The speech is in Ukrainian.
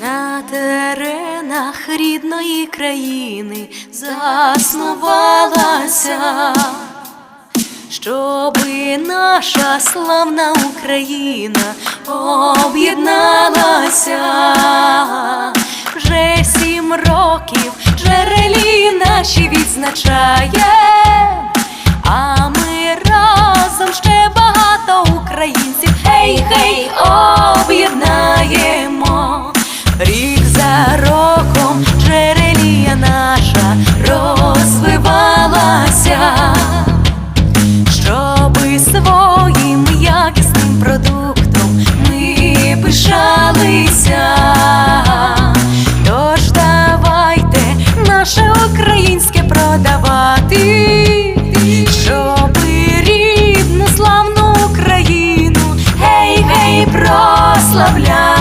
на теренах рідної країни заснувалася, щоби наша славна Україна об'єдналася. Вже сім років джерелі наші відзначає, а ми разом ще багато українців. Гей, гей, о! українське продавати, щоб рідну славну Україну, гей, гей, прославляти.